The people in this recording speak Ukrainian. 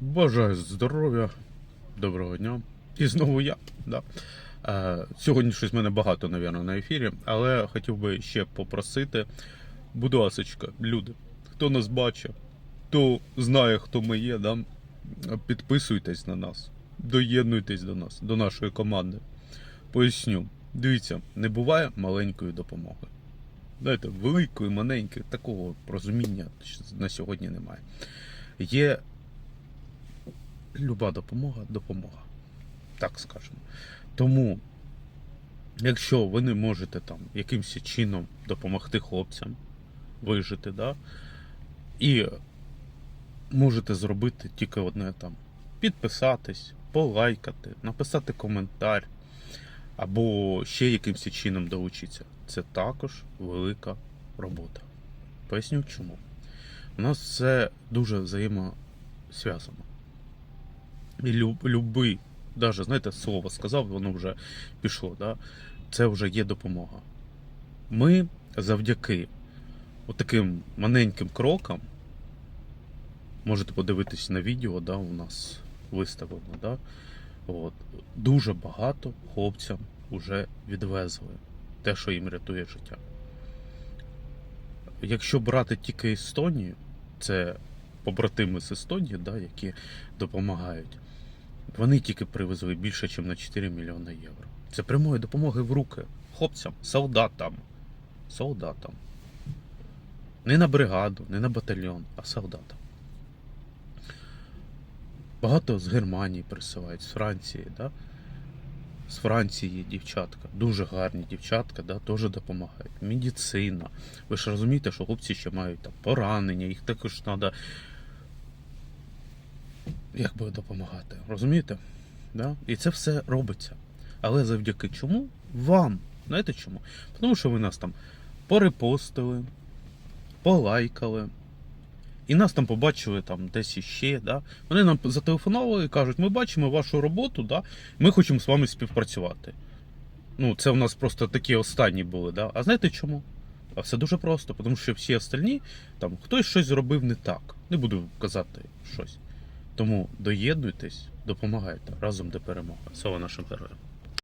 Бажаю здоров'я, доброго дня. І знову я. Да. Е, сьогодні щось в мене багато, напевно, на ефірі, але хотів би ще попросити, будь ласочка, люди, хто нас бачить, хто знає, хто ми є, да, підписуйтесь на нас, доєднуйтесь до нас, до нашої команди. Поясню. Дивіться, не буває маленької допомоги. Знаєте, великої, маленької, такого розуміння на сьогодні немає. Є люба допомога допомога. Так скажемо. Тому, якщо ви не можете там якимось чином допомогти хлопцям вижити, да, і можете зробити тільки одне там: підписатись, полайкати, написати коментар, або ще якимось чином долучитися. Це також велика робота. Поясню чому. У нас все дуже взаємосв'язано. І люб, любий, навіть, знаєте, слово сказав, воно вже пішло, да? це вже є допомога. Ми завдяки таким маленьким крокам, можете подивитись на відео, да, у нас виставлено, да? От, дуже багато хлопцям вже відвезли те, що їм рятує життя. Якщо брати тільки Естонію, це побратими з Естонії, да, які допомагають. Вони тільки привезли більше, ніж на 4 мільйони євро. Це прямої допомоги в руки хлопцям, солдатам. Солдатам. Не на бригаду, не на батальйон, а солдатам. Багато з Германії присилають, з Франції, да? з Франції дівчатка, дуже гарні дівчатка, да, теж допомагають. Медицина. Ви ж розумієте, що хлопці ще мають там поранення, їх також треба як би допомагати. Розумієте? Да? І це все робиться. Але завдяки чому? Вам. Знаєте чому? Тому що ви нас там порепостили, полайкали. І нас там побачили там десь іще. Да? Вони нам зателефонували і кажуть, ми бачимо вашу роботу, да? ми хочемо з вами співпрацювати. Ну, це у нас просто такі останні були. Да? А знаєте чому? А все дуже просто, тому що всі остальні, там хтось щось зробив не так. Не буду казати щось. Тому доєднуйтесь, допомагайте разом до перемоги. Слава нашим героям.